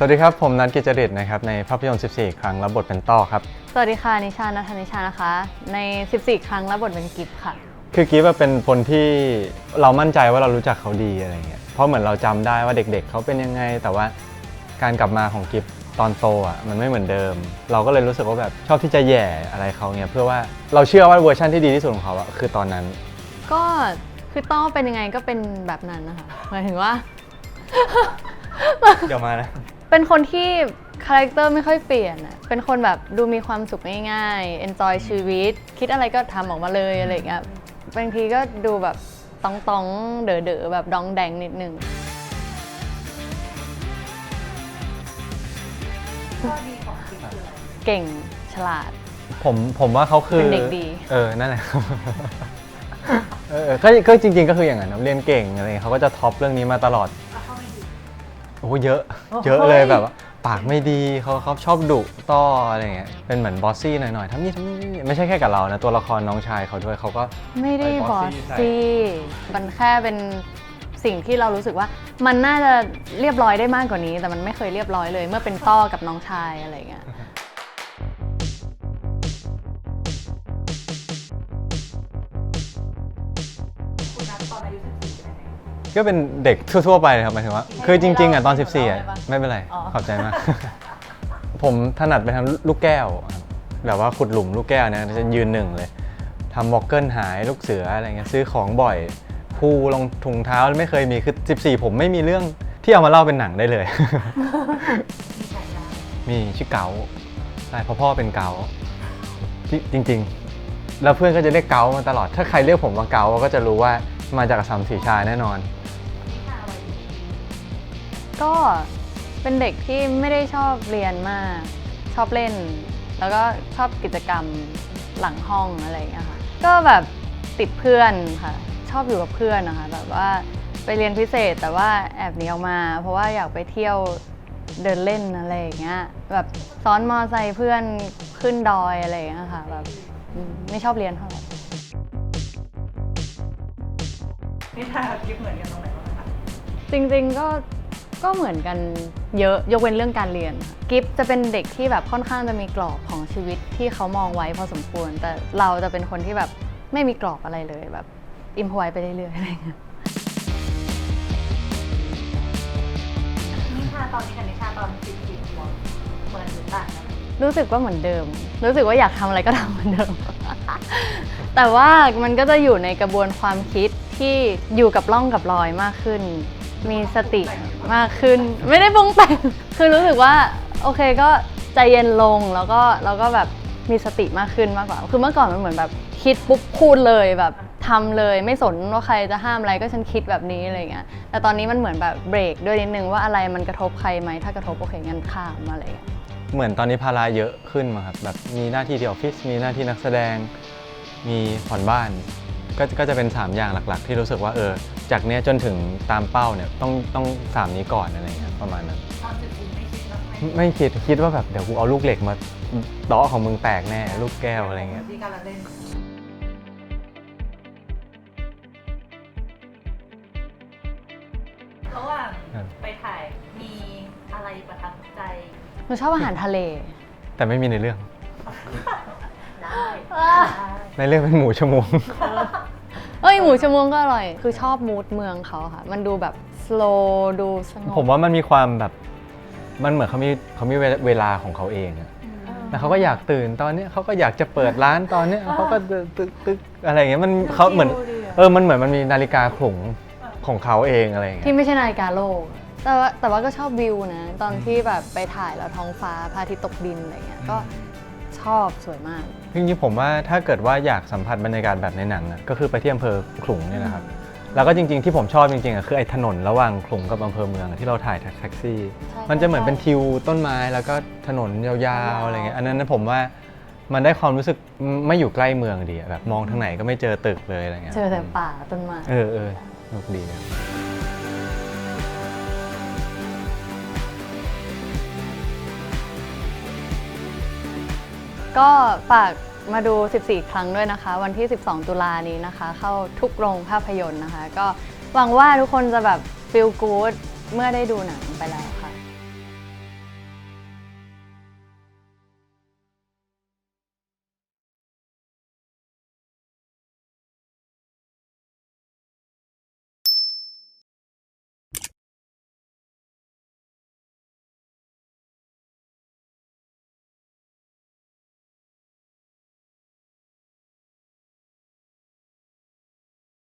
สวัสดีครับ ผมนัทกิจจริตนะครับในภาพยนตร์ 14 ครั้งรับบทเป็นต้อครับ สวัสดีค่ะ นิชานัทนิชานะคะ ใน 14 ครั้งรับบทเป็นกิฟค่ะ คือกีฟอะเป็นคนที่เรามั่นใจว่าเรารู้จักเขาดีอะไรเงี้ยเพราะเหมือนเราจำได้ว่าเด็ก ๆ เขาเป็นยังไง แต่ว่าการกลับมาของกิฟตอนโตอะมันไม่เหมือนเดิม เราก็เลยรู้สึกว่าแบบชอบที่จะแหย่อะไรเขาเนี่ยเพื่อว่าเราเชื่อว่าเวอร์ชันที่ดีที่สุดของเขาอะคือตอนนั้น ก็คือต้อเป็นยังไงก็เป็นแบบนั้นนะคะหมายถึงว่า เดี๋ยวมานะ เป็นคนที่คาแรคเตอร์ไม่ค่อยเปลี่ยนอะเป็นคนแบบดูมีความสุขง่ายๆ enjoy ชีวิต คิดอะไรก็ทำออกมาเลยอะไรอย่างเงี้ย บางทีก็ดูแบบต้องต้องๆเด๋อๆแบบดองแดงนิดนึงเก่งฉลาด ผมผมว่าเขาคือเป็นเด็กดี เออนั่นแหละครับเออก็ก็จริง ๆ ก็คืออย่างนั้นนะเรียนเก่งอะไรเงี้ยเขาก็จะท็อปเรื่องนี้มาตลอด โอ้โหเยอะ เยอะเลยแบบว่าปากไม่ดีเขาเขาชอบดุต้ออะไรเงี้ยเป็นเหมือนบอสซี่หน่อยๆทำนี่ทำนี่ไม่ใช่แค่กับเรานะตัวละครน้องชายเขาด้วยเขาก็ ไม่ได้ไอ้บบออสสซี่ใช่ซี่มันแค่เป็นสิ่งที่เรารู้สึกว่า มันน่าจะเรียบร้อยได้มากกว่านี้ แต่มันไม่เคยเรียบร้อยเลย เมื่อเป็นต้อกับน้องชายอะไรอย่างเงี้ย ก็เป็นเด็กทั่วๆไปครับหมายถึงว่า คือจริงๆอะตอน 14อะให้เราไม่เป็นไรอ๋อ ขอบใจมาก ผมถนัดไปทำลูกแก้วครับแบบว่าขุดหลุมลูกแก้วเนี่ยจะยืนหนึ่งเลยทำบอกเกิลหายลูกเสืออะไรเงี้ยซื้อของบ่อยพูลงถุงเท้าไม่เคยมีคือ 14 ผมไม่มีเรื่องที่เอามาเล่าเป็นหนังได้เลย มีชื่อเกาใช่เพราะพ่อเป็นเกาที่จริง ๆ แล้วเพื่อนก็จะเรียกเกามาตลอด ถ้าใครเรียกผมว่าเกาก็จะรู้ว่ามาจากสามสีชายแน่นอน ก็เป็นเด็กที่ไม่ได้ชอบเรียนมาก ชอบเล่น แล้วก็ชอบกิจกรรมหลังห้องอะไรอย่างเงี้ยค่ะก็แบบติดเพื่อนค่ะ ชอบอยู่กับเพื่อนนะคะแบบว่าไปเรียนพิเศษแต่ว่าแอบหนีออกมา เพราะว่าอยากไปเที่ยวเดินเล่นอะไรอย่างเงี้ยแบบซ้อนมอไซค์เพื่อนขึ้นดอยอะไรอย่างเงี้ยค่ะแบบอืมไม่ชอบเรียนเท่าไหร่นิทานกับกิฟเหมือนกันตรงไหนบ้างคะจริงๆก็ ก็เหมือนกันเยอะยกเว้นเรื่องการเรียน กิฟจะเป็นเด็กที่แบบค่อนข้างจะมีกรอบของชีวิตที่เขามองไว้พอสมควร แต่เราจะเป็นคนที่แบบไม่มีกรอบอะไรเลยแบบอิมพอไว้ไปเรื่อยๆอะไรเงี้ยนิทานตอนนี้กับนิทาตอนสิบสี่ขวบเหมือนหรือต่างกันรู้สึกว่าเหมือนเดิม รู้สึกว่าอยากทำอะไรก็ทำเหมือนเดิม แต่ว่ามันก็จะอยู่ในกระบวนความคิดที่อยู่กับร่องกับรอยมากขึ้น มีสติมากขึ้น ไม่ได้ปรุงแต่งคือรู้สึกว่าโอเคก็ใจเย็นลงแล้วก็แล้วก็แบบมีสติมากขึ้นมากกว่า คือเมื่อก่อนมันเหมือนแบบคิดปุ๊บพูดเลยแบบทำเลยไม่สนว่าใครจะห้ามอะไรก็ฉันคิดแบบนี้อะไรเงี้ย แต่ตอนนี้มันเหมือนแบบเบรกด้วยนิดนึงว่าอะไรมันกระทบใครไหมถ้ากระทบโอเคงั้นข้ามอะไรเงี้ยเหมือนตอนนี้ภาระเยอะขึ้นมาครับแบบมีหน้าที่ที่ออฟฟิศมีหน้าที่นักแสดงมีผ่อนบ้าน ก็ก็จะเป็น 3 อย่างหลักๆ ที่รู้สึกว่าเออจากเนี้ยจนถึงตามเป้าเนี่ยต้องต้องสามนี้ก่อนอะไรเงี้ยประมาณนั้น ตอนสิบสี่ไม่คิดว่าไม่ไม่คิดคิดว่าแบบเดี๋ยวกูเอาลูกเหล็กมาเดาะของมึงแตกแน่ลูกแก้วอะไรเงี้ย ที่การละเล่นระหว่างครับ ไปถ่ายมีอะไรประทับใจ หนูชอบอาหารทะเล แต่ไม่มีในเรื่อง ได้ในเรื่องเป็นหมูชะมวงเอ้ย หมูชะมวงก็อร่อย คือชอบมูดเมืองเขาค่ะ มันดูแบบ slow ดูสงบผมว่ามันมีความแบบ มันเหมือนเขามีเขามีเวลาของเขาเองอะแล้วเขาก็อยากตื่นตอนเนี้ยเขาก็อยากจะเปิดร้านตอนเนี้ยเขาก็ตึกตึกตึกอะไรอย่างเงี้ยมันเขาเหมือนเออมันเหมือนมันมีนาฬิกาขลุงของเขาเองอะไรอย่างเงี้ยที่ไม่ใช่นาฬิกาโลกแต่ว่าแต่ว่าก็ชอบวิวนะ ตอนที่แบบไปถ่ายแล้วท้องฟ้าพระอาทิตย์ตกดินอะไรเงี้ยก็ช อบสวยมาก จริงๆผมว่าถ้าเกิดว่าอยากสัมผัสบรรยากาศแบบในหนังอะก็คือไปที่อำเภอขลุงเนี่ยนะครับ แล้วก็จริงๆที่ผมชอบจริงๆอะคือไอ้ถนนระหว่างขลุงกับอำเภอเมืองอะที่เราถ่ายแท็กซี่ ใช่มันจะเหมือนใช่เป็นทิวต้นไม้แล้วก็ถนนยาวๆอะไรเงี้ยอันนั้นนะผมว่ามันได้ความรู้สึกไม่อยู่ใกล้เมืองดีอะแบบมองทางไหนก็ไม่เจอตึกเลยอะไรเงี้ยเจอแต่ป่าต้นไม้ เออเออสนุกดีนะ ก็ฝากมาดู 14 ครั้งด้วยนะคะ วันที่ 12 ตุลานี้นะคะ เข้าทุกโรงภาพยนตร์นะคะ ก็หวังว่าทุกคนจะแบบ feel good เมื่อได้ดูหนังไปแล้ว